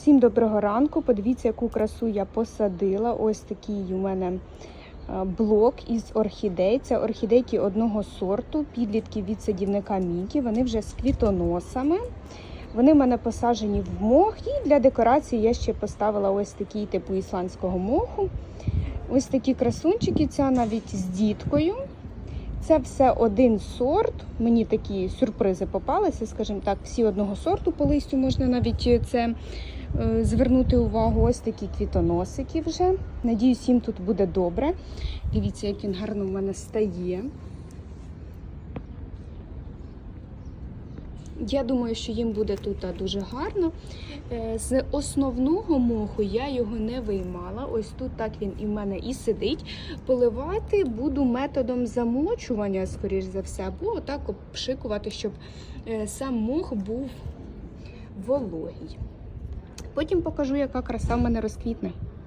Всім доброго ранку. Подивіться, яку красу я посадила. Ось такий у мене е, блок із орхідей. Це орхідейки одного сорту, підлітки від садівника Мікі. Вони вже з квітоносами. Вони в мене посаджені в мох, і для декорації я ще поставила ось такий типу ісландського моху. Ось такі красунчики, ця навіть з діткою. Це все один сорт. Мені такі сюрпризи попалися, скажімо так, всі одного сорту по листю можна навіть це е, звернути увагу. Ось такі квітоносики вже. Надіюсь, їм тут буде добре. Дивіться, як він гарно в мене стає. Я думаю, що їм буде тут дуже гарно. Е, З основного моху я його не виймала. Ось тут так він і в мене і сидить. Поливати буду методом замочування, скоріш за все, або отак обшикувати, щоб е, сам мох був вологий. Потім покажу, яка краса в мене розквітне.